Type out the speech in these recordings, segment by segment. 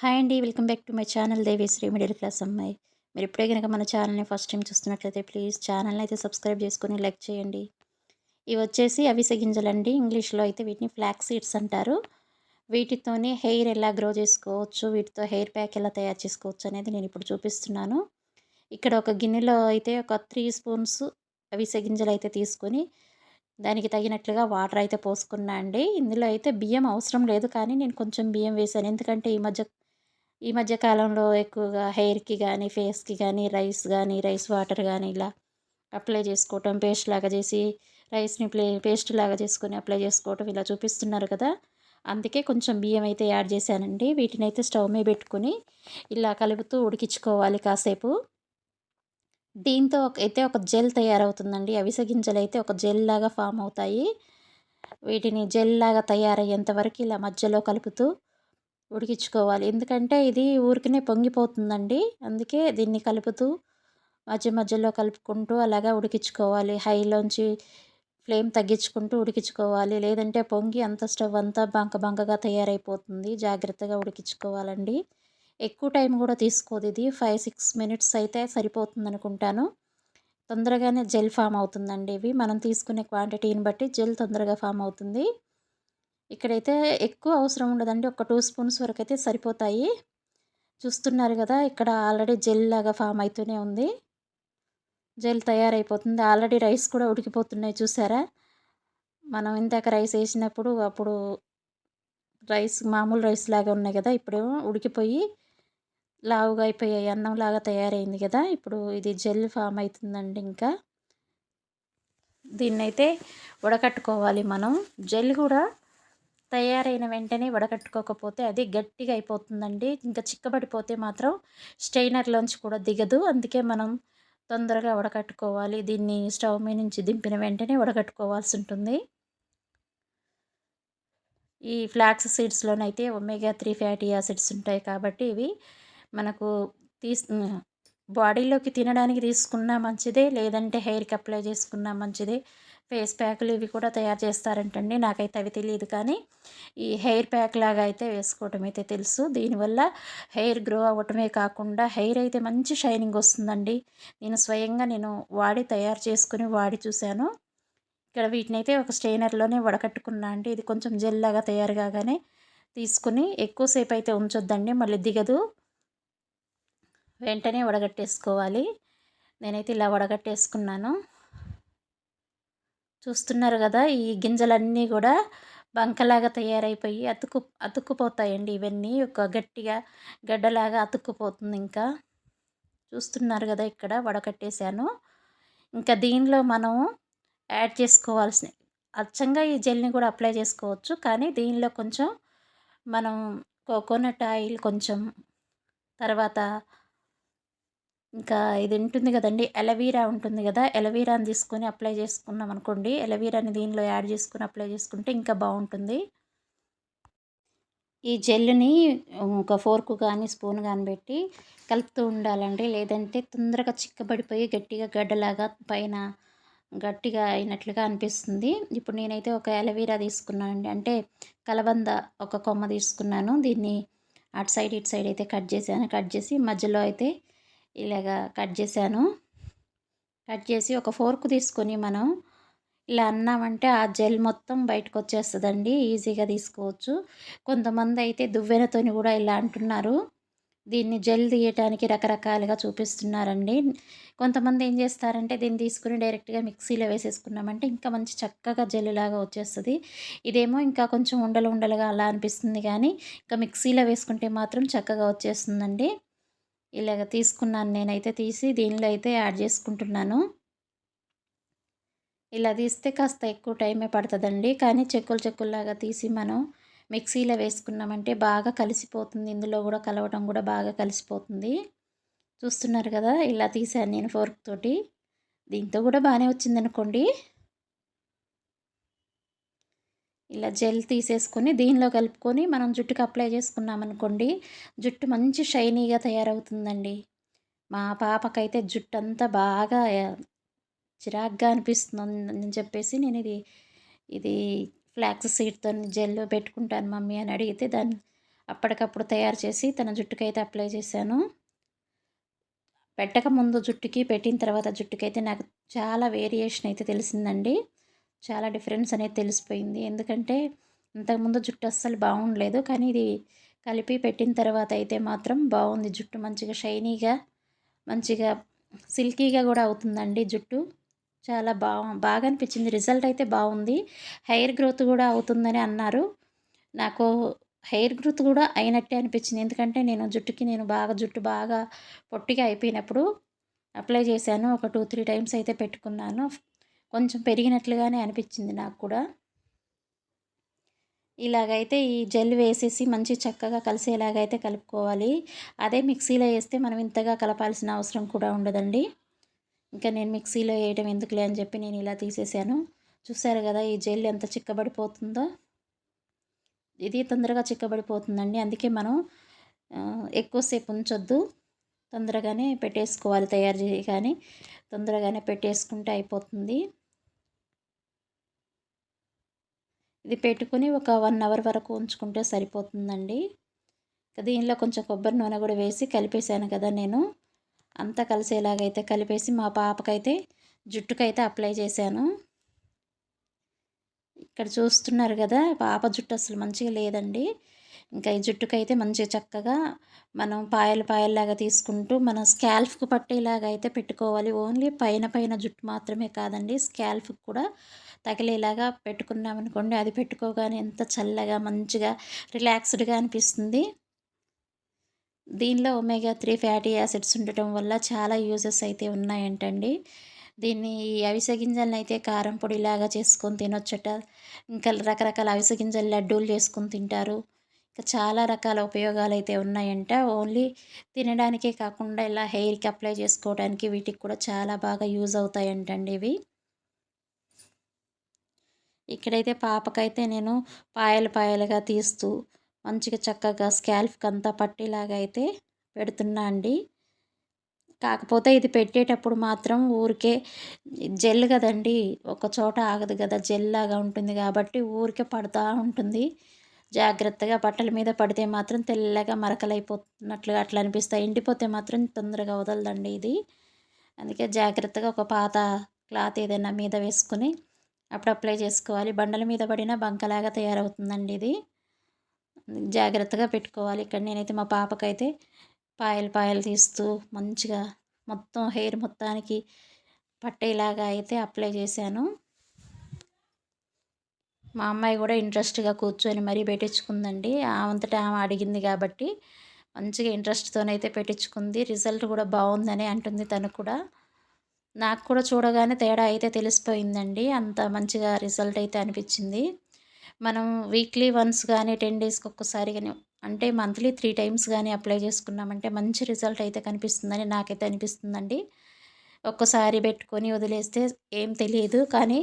Hi అండి welcome back to my channel Devisri middle class అమ్మాయి. మీరు ఇప్పుడే కనుక మన ఛానల్ని ఫస్ట్ టైం చూస్తున్నట్లయితే ప్లీజ్ ఛానల్ని అయితే సబ్స్క్రైబ్ చేసుకుని లైక్ చేయండి. ఇవి వచ్చేసి అవిసె గింజలండి ఇంగ్లీష్లో అయితే వీటిని ఫ్లాక్ సీడ్స్ అంటారు. వీటితోనే హెయిర్ ఎలా గ్రో చేసుకోవచ్చు వీటితో హెయిర్ ప్యాక్ ఎలా తయారు చేసుకోవచ్చు అనేది నేను ఇప్పుడు చూపిస్తున్నాను. ఇక్కడ ఒక గిన్నెలో అయితే ఒక త్రీ స్పూన్స్ అవిసె గింజలు అయితే తీసుకొని దానికి తగినట్లుగా వాటర్ అయితే పోసుకున్నా అండి. ఇందులో అయితే బియ్యం అవసరం లేదు కానీ నేను కొంచెం బియ్యం వేసాను. ఎందుకంటే ఈ మధ్య ఈ మధ్య కాలంలో ఎక్కువగా హెయిర్కి కానీ ఫేస్కి కానీ రైస్ కానీ రైస్ వాటర్ కానీ ఇలా అప్లై చేసుకోవటం పేస్ట్ లాగా చేసి రైస్ని ప్లే పేస్ట్ లాగా చేసుకొని అప్లై చేసుకోవటం ఇలా చూపిస్తున్నారు కదా. అందుకే కొంచెం బియ్యం అయితే యాడ్ చేశానండి. వీటిని అయితే స్టవ్ మీద పెట్టుకొని ఇలా కలుపుతూ ఉడికించుకోవాలి కాసేపు. దీంతో అయితే ఒక జెల్ తయారవుతుందండి. అవిసె గింజలు అయితే ఒక జెల్ లాగా ఫామ్ అవుతాయి. వీటిని జెల్ లాగా తయారయ్యేంత వరకు ఇలా మధ్యలో కలుపుతూ ఉడికించుకోవాలి. ఎందుకంటే ఇది ఊరికనే పొంగిపోతుందండి. అందుకే దీన్ని కలుపుతూ మధ్య మధ్యలో కలుపుకుంటూ అలాగా ఉడికించుకోవాలి. హైలోంచి ఫ్లేమ్ తగ్గించుకుంటూ ఉడికించుకోవాలి. లేదంటే పొంగి అంత స్టవ్ అంతా బంక బంకగా తయారైపోతుంది. జాగ్రత్తగా ఉడికించుకోవాలండి. ఎక్కువ టైం కూడా తీసుకోదు ఇది. ఫైవ్ సిక్స్ మినిట్స్ అయితే సరిపోతుంది అనుకుంటాను తొందరగానే జెల్ ఫామ్ అవుతుందండి ఇవి. మనం తీసుకునే క్వాంటిటీని బట్టి జెల్ తొందరగా ఫామ్ అవుతుంది. ఇక్కడైతే ఎక్కువ అవసరం ఉండదండి. ఒక టూ స్పూన్స్ వరకు అయితే సరిపోతాయి. చూస్తున్నారు కదా ఇక్కడ ఆల్రెడీ జెల్ లాగా ఫామ్ అవుతూనే ఉంది. జెల్ తయారైపోతుంది. ఆల్రెడీ రైస్ కూడా ఉడికిపోతున్నాయి చూసారా? మనం ఇందాక రైస్ వేసినప్పుడు అప్పుడు రైస్ మామూలు రైస్ లాగా ఉన్నాయి కదా ఇప్పుడు ఉడికిపోయి లావుగా అయిపోయాయి. అన్నం లాగా తయారైంది కదా ఇప్పుడు ఇది జెల్ ఫామ్ అవుతుందండి ఇంకా. దీన్నైతే ఉడకట్టుకోవాలి మనం. జెల్ కూడా తయారైన వెంటనే వడకట్టుకోకపోతే అది గట్టిగా అయిపోతుందండి. ఇంకా చిక్కబడిపోతే మాత్రం స్టెయినర్లోంచి కూడా దిగదు. అందుకే మనం తొందరగా వడకట్టుకోవాలి దీన్ని స్టవ్ మీద నుంచి దింపిన వెంటనే వడకట్టుకోవాల్సి ఉంటుంది. ఈ ఫ్లాక్స్ సీడ్స్లోనైతే ఒమేగా త్రీ ఫ్యాటీ యాసిడ్స్ ఉంటాయి కాబట్టి ఇవి మనకు తీస్ బాడీలోకి తినడానికి తీసుకున్నా మంచిదే లేదంటే హెయిర్కి అప్లై చేసుకున్నా మంచిదే. ఫేస్ ప్యాకులు ఇవి కూడా తయారు చేస్తారంటండి. నాకైతే అవి తెలియదు కానీ ఈ హెయిర్ ప్యాక్ లాగా అయితే వేసుకోవటం అయితే తెలుసు. దీనివల్ల హెయిర్ గ్రో అవ్వటమే కాకుండా హెయిర్ అయితే మంచి షైనింగ్ వస్తుందండి. నేను స్వయంగా నేను వాడి తయారు చేసుకుని వాడి చూశాను. ఇక్కడ వీటిని అయితే ఒక స్ట్రైనర్లోనే వడకట్టుకున్నా అండి. ఇది కొంచెం జెల్ లాగా తయారు కాగానే తీసుకుని ఎక్కువసేపు అయితే ఉంచొద్దండి. మళ్ళీ దిగదు. వెంటనే వడగట్టేసుకోవాలి. నేనైతే ఇలా వడగట్టేసుకున్నాను. చూస్తున్నారు కదా ఈ గింజలన్నీ కూడా బంకలాగా తయారైపోయి అతుకు అతుక్కుపోతాయండి ఇవన్నీ. ఒక గట్టిగా గడ్డలాగా అతుక్కుపోతుంది ఇంకా. చూస్తున్నారు కదా ఇక్కడ వడకట్టేశాను. ఇంకా దీనిలో మనం యాడ్ చేసుకోవాల్సిన అచ్చంగా ఈ జెల్ని కూడా అప్లై చేసుకోవచ్చు. కానీ దీనిలో కొంచెం మనం కోకోనట్ ఆయిల్ కొంచెం తర్వాత ఇంకా ఇది ఉంటుంది కదండి ఎలవీరా ఉంటుంది కదా ఎలవీరాని తీసుకొని అప్లై చేసుకున్నాం అనుకోండి. ఎలవీరాని దీనిలో యాడ్ చేసుకుని అప్లై చేసుకుంటే ఇంకా బాగుంటుంది. ఈ జెల్ని ఒక ఫోర్క్ కానీ స్పూన్ కానీ పెట్టి కలుపుతూ ఉండాలండి. లేదంటే తొందరగా చిక్కబడిపోయి గట్టిగా గడ్డలాగా పైన గట్టిగా అయినట్లుగా అనిపిస్తుంది. ఇప్పుడు నేనైతే ఒక ఎలవీరా తీసుకున్నానండి. అంటే కలబంద ఒక కొమ్మ తీసుకున్నాను. దీన్ని అటు సైడ్ ఇటు సైడ్ అయితే కట్ చేశాను. కట్ చేసి మధ్యలో అయితే ఇలాగా కట్ చేశాను. కట్ చేసి ఒక ఫోర్క్ తీసుకొని మనం ఇలా అన్నామంటే ఆ జెల్ మొత్తం బయటకు వచ్చేస్తుందండి. ఈజీగా తీసుకోవచ్చు. కొంతమంది అయితే దువ్వెనతోని కూడా ఇలా అంటున్నారు. దీన్ని జెల్ తీయటానికి రకరకాలుగా చూపిస్తున్నారండి. కొంతమంది ఏం చేస్తారంటే దీన్ని తీసుకుని డైరెక్ట్గా మిక్సీలో వేసేసుకున్నామంటే ఇంకా మంచి చక్కగా జెల్ లాగా వచ్చేస్తుంది. ఇదేమో ఇంకా కొంచెం ఉండలు ఉండలుగా అలా అనిపిస్తుంది కానీ ఇంకా మిక్సీలో వేసుకుంటే మాత్రం చక్కగా వచ్చేస్తుందండి. ఇలాగ తీసుకున్నాను నేనైతే తీసి దీనిలో అయితే యాడ్ చేసుకుంటున్నాను. ఇలా తీస్తే కాస్త ఎక్కువ టైమే పడుతుందండి. కానీ చెక్కులు చెక్కుల్లాగా తీసి మనం మిక్సీలో వేసుకున్నామంటే బాగా కలిసిపోతుంది. ఇందులో కూడా కలవటం కూడా బాగా కలిసిపోతుంది. చూస్తున్నారు కదా ఇలా తీసాను నేను ఫోర్క్ తోటి. దీంతో కూడా బాగానే వచ్చింది అనుకోండి ఇలా జెల్ తీసేసుకొని దీనిలో కలుపుకొని మనం జుట్టుకి అప్లై చేసుకున్నామనుకోండి జుట్టు మంచి షైనీగా తయారవుతుందండి. మా పాపకైతే జుట్టు అంతా బాగా చిరాగ్గా అనిపిస్తుంది చెప్పేసి నేను ఇది ఇది ఫ్లాక్స్ సీడ్తో జెల్ పెట్టుకుంటాను మమ్మీ అని అడిగితే దాన్ని అప్పటికప్పుడు తయారు చేసి తన జుట్టుకైతే అప్లై చేశాను. పెట్టక ముందు జుట్టుకి పెట్టిన తర్వాత జుట్టుకైతే నాకు చాలా వేరియేషన్ అయితే తెలిసిందండి. చాలా డిఫరెన్స్ అనేది తెలిసిపోయింది. ఎందుకంటే ఇంతకుముందు జుట్టు అస్సలు బాగుండలేదు. కానీ ఇది కలిపి పెట్టిన తర్వాత అయితే మాత్రం బాగుంది జుట్టు. మంచిగా షైనీగా మంచిగా సిల్కీగా కూడా అవుతుందండి జుట్టు. చాలా బాగా బాగా అనిపించింది. రిజల్ట్ అయితే బాగుంది. హెయిర్ గ్రోత్ కూడా అవుతుందని అన్నారు. నాకు హెయిర్ గ్రోత్ కూడా అయినట్టే అనిపించింది. ఎందుకంటే నేను జుట్టుకి నేను బాగా జుట్టు బాగా పొట్టిగా అయిపోయినప్పుడు అప్లై చేశాను. ఒక టూ త్రీ టైమ్స్ అయితే పెట్టుకున్నాను. కొంచెం పెరిగినట్లుగానే అనిపించింది నాకు కూడా. ఇలాగైతే ఈ జెల్ వేసేసి మంచి చక్కగా కలిసేలాగైతే కలుపుకోవాలి. అదే మిక్సీలో వేస్తే మనం ఇంతగా కలపాల్సిన అవసరం కూడా ఉండదండి. ఇంకా నేను మిక్సీలో వేయడం ఎందుకులే అని చెప్పి నేను ఇలా తీసేసాను. చూసారు కదా ఈ జెల్ ఎంత చిక్కబడిపోతుందో. ఇది తొందరగా చిక్కబడిపోతుందండి. అందుకే మనం ఎక్కువసేపు ఉంచొద్దు. తొందరగానే పెట్టేసుకోవాలి తయారు చేయి కానీ తొందరగానే పెట్టేసుకుంటే అయిపోతుంది. ఇది పెట్టుకుని ఒక వన్ అవర్ వరకు ఉంచుకుంటే సరిపోతుందండి. దీనిలో కొంచెం కొబ్బరి నూనె కూడా వేసి కలిపేసాను కదా నేను. అంతా కలిసేలాగైతే కలిపేసి మా పాపకైతే జుట్టుకైతే అప్లై చేశాను. ఇక్కడ చూస్తున్నారు కదా పాప జుట్టు అసలు మంచిగా లేదండి. ఇంకా ఈ జుట్టుకైతే మంచిగా చక్కగా మనం పాయలు పాయల్లాగా తీసుకుంటూ మన స్కాల్ఫ్కి పట్టేలాగా అయితే పెట్టుకోవాలి. ఓన్లీ పైన పైన జుట్టు మాత్రమే కాదండి స్కాల్ఫ్కి కూడా తగిలేలాగా పెట్టుకున్నామనుకోండి అది పెట్టుకోగానే ఎంత చల్లగా మంచిగా రిలాక్స్డ్గా అనిపిస్తుంది. దీనిలో ఒమేగా త్రీ ఫ్యాటీ యాసిడ్స్ ఉండటం వల్ల చాలా యూజెస్ అయితే ఉన్నాయంటండి. దీన్ని ఈ అవిసె గింజలను అయితే కారం పొడిలాగా చేసుకొని తినొచ్చట. ఇంకా రకరకాల అవిసె గింజలు లడ్డూలు చేసుకొని తింటారు. చాలా రకాల ఉపయోగాలు అయితే ఉన్నాయంట. ఓన్లీ తినడానికే కాకుండా ఇలా హెయిర్కి అప్లై చేసుకోవడానికి వీటికి కూడా చాలా బాగా యూజ్ అవుతాయంటండి ఇవి. ఇక్కడైతే పాపకైతే నేను పాయలు పాయలుగా తీస్తూ మంచిగా చక్కగా స్కాల్ఫ్కి అంతా పట్టేలాగా అయితే పెడుతున్నా అండి. కాకపోతే ఇది పెట్టేటప్పుడు మాత్రం ఊరికే జెల్ కదండి ఒక చోట ఆగదు కదా జెల్ లాగా ఉంటుంది కాబట్టి ఊరికే పడుతూ ఉంటుంది. జాగ్రత్తగా బట్టల మీద పడితే మాత్రం తెల్లగా మరకలైపోతున్నట్లుగా అట్లా అనిపిస్తాయి. ఎండిపోతే మాత్రం తొందరగా వదలదండి ఇది. అందుకే జాగ్రత్తగా ఒక పాత క్లాత్ ఏదైనా మీద వేసుకుని అప్పుడు అప్లై చేసుకోవాలి. బండల మీద పడిన బంకలాగా తయారవుతుందండి ఇది. జాగ్రత్తగా పెట్టుకోవాలి. ఇక్కడ నేనైతే మా పాపకైతే పాయలు పాయలు తీస్తూ మంచిగా మొత్తం హెయిర్ మొత్తానికి పట్టేలాగా అయితే అప్లై చేశాను. మా అమ్మాయి కూడా ఇంట్రెస్ట్గా కూర్చొని మరీ పెట్టించుకుందండి. అంతటా ఆమె అడిగింది కాబట్టి మంచిగా ఇంట్రెస్ట్తోనైతే పెట్టించుకుంది. రిజల్ట్ కూడా బాగుందని అంటుంది తను కూడా. నాకు కూడా చూడగానే తేడా అయితే తెలిసిపోయిందండి. అంత మంచిగా రిజల్ట్ అయితే అనిపించింది. మనం వీక్లీ వన్స్ కానీ టెన్ డేస్కి ఒక్కసారి కానీ అంటే మంత్లీ త్రీ టైమ్స్ కానీ అప్లై చేసుకున్నామంటే మంచి రిజల్ట్ అయితే కనిపిస్తుందని నాకైతే అనిపిస్తుందండి. ఒక్కసారి పెట్టుకొని వదిలేస్తే ఏం తెలియదు. కానీ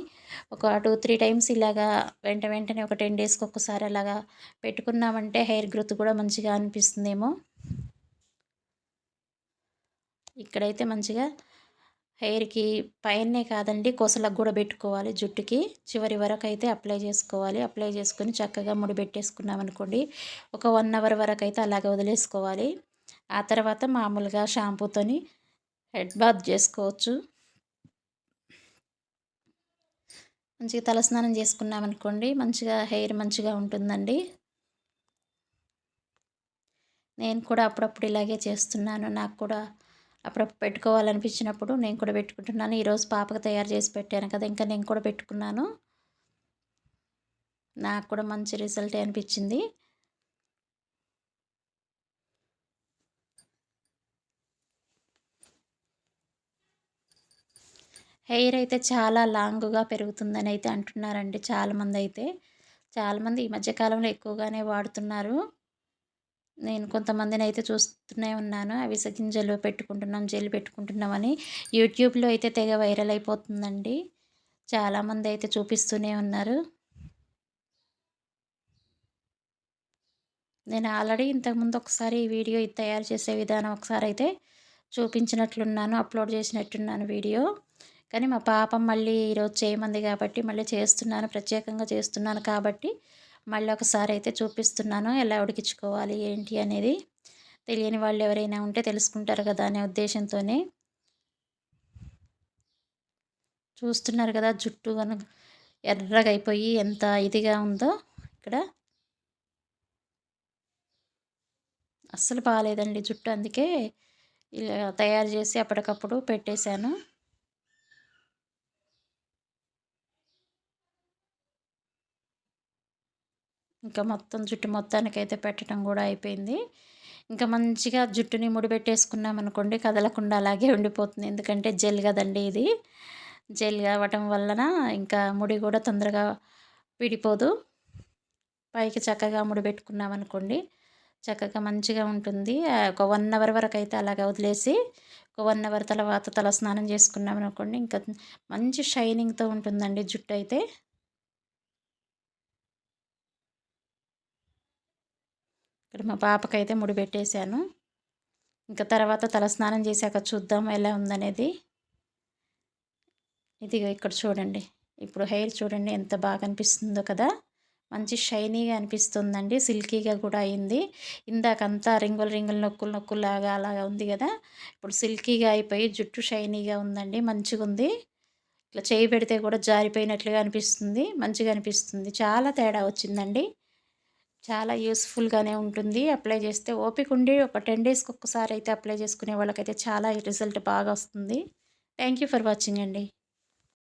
ఒక టూ త్రీ టైమ్స్ ఇలాగా వెంట వెంటనే ఒక టెన్ డేస్కి ఒక్కసారి అలాగా పెట్టుకున్నామంటే హెయిర్ గ్రోత్ కూడా మంచిగా అనిపిస్తుందేమో. ఇక్కడైతే మంచిగా హెయిర్కి పైనే కాదండి కొసలకు కూడా పెట్టుకోవాలి జుట్టుకి. చివరి వరకు అయితే అప్లై చేసుకోవాలి. అప్లై చేసుకొని చక్కగా ముడిపెట్టేసుకున్నాం అనుకోండి ఒక వన్ అవర్ వరకు అయితే అలాగే వదిలేసుకోవాలి. ఆ తర్వాత మామూలుగా షాంపూతోని హెడ్ బాత్ చేసుకోవచ్చు. మంచిగా తలస్నానం చేసుకున్నామనుకోండి మంచిగా హెయిర్ మంచిగా ఉంటుందండి. నేను కూడా అప్పుడప్పుడు ఇలాగే చేస్తున్నాను. నాకు కూడా అప్పుడప్పుడు పెట్టుకోవాలనిపించినప్పుడు నేను కూడా పెట్టుకుంటున్నాను. ఈరోజు పాపకు తయారు చేసి పెట్టాను కదా ఇంకా నేను కూడా పెట్టుకున్నాను. నాకు కూడా మంచి రిజల్ట్ అనిపించింది. హెయిర్ అయితే చాలా లాంగ్గా పెరుగుతుందని అయితే అంటున్నారండి చాలామంది అయితే చాలామంది ఈ మధ్యకాలంలో ఎక్కువగానే వాడుతున్నారు. నేను కొంతమందిని అయితే చూస్తూనే ఉన్నాను. అవి గింజలు పెట్టుకుంటున్నాం జెల్ పెట్టుకుంటున్నామని యూట్యూబ్లో అయితే తెగ వైరల్ అయిపోతుందండి. చాలామంది అయితే చూపిస్తూనే ఉన్నారు. నేను ఆల్రెడీ ఇంతకుముందు ఒకసారి ఈ వీడియో తయారు చేసే విధానం ఒకసారి అయితే చూపించినట్లున్నాను అప్లోడ్ చేసినట్టున్నాను వీడియో. కానీ మా పాపం మళ్ళీ ఈరోజు చేయమంది కాబట్టి మళ్ళీ చేస్తున్నాను ప్రత్యేకంగా చేస్తున్నాను కాబట్టి మళ్ళీ ఒకసారి అయితే చూపిస్తున్నాను ఎలా ఉడికించుకోవాలి ఏంటి అనేది. తెలియని వాళ్ళు ఎవరైనా ఉంటే తెలుసుకుంటారు కదా అనే ఉద్దేశంతోనే. చూస్తున్నారు కదా జుట్టు కనుక ఎర్రగా అయిపోయి ఎంత ఇదిగా ఉందో ఇక్కడ. అస్సలు బాగాలేదండి జుట్టు అందుకే ఇలా తయారు చేసి అప్పటికప్పుడు పెట్టేశాను. ఇంకా మొత్తం జుట్టు మొత్తానికి అయితే పెట్టడం కూడా అయిపోయింది. ఇంకా మంచిగా జుట్టుని ముడిపెట్టేసుకున్నాం అనుకోండి కదలకుండా అలాగే ఉండిపోతుంది. ఎందుకంటే జెల్ కదండి ఇది. జెల్ కావటం వలన ఇంకా ముడి కూడా తొందరగా విడిపోదు. పైకి చక్కగా ముడిపెట్టుకున్నాం అనుకోండి చక్కగా మంచిగా ఉంటుంది. ఒక వన్ అవర్ వరకు అయితే అలాగ వదిలేసి ఒక వన్ అవర్ తర్వాత తల స్నానం చేసుకున్నాం అనుకోండి ఇంకా మంచి షైనింగ్తో ఉంటుందండి జుట్టు అయితే ఇక్కడ మా పాపకైతే ముడి పెట్టేశాను. ఇంకా తర్వాత తలస్నానం చేశాక చూద్దాం ఎలా ఉందనేది. ఇదిగో ఇక్కడ చూడండి. ఇప్పుడు హెయిర్ చూడండి ఎంత బాగా అనిపిస్తుందో కదా. మంచి షైనీగా అనిపిస్తుందండి. సిల్కీగా కూడా అయింది. ఇందాకంతా రింగులు రింగులు నొక్కులు నొక్కులాగా అలాగా ఉంది కదా. ఇప్పుడు సిల్కీగా అయిపోయి జుట్టు షైనీగా ఉందండి. మంచిగా ఉంది. ఇట్లా చేయి పెడితే కూడా జారిపోయినట్లుగా అనిపిస్తుంది. మంచిగా అనిపిస్తుంది. చాలా తేడా వచ్చిందండి. చాలా యూస్ఫుల్గానే ఉంటుంది. అప్లై చేస్తే ఓపిక ఉండి ఒక టెన్ డేస్కి ఒక్కసారి అయితే అప్లై చేసుకునే వాళ్ళకైతే చాలా రిజల్ట్ బాగా వస్తుంది. థ్యాంక్ యూ ఫర్ వాచింగ్ అండి.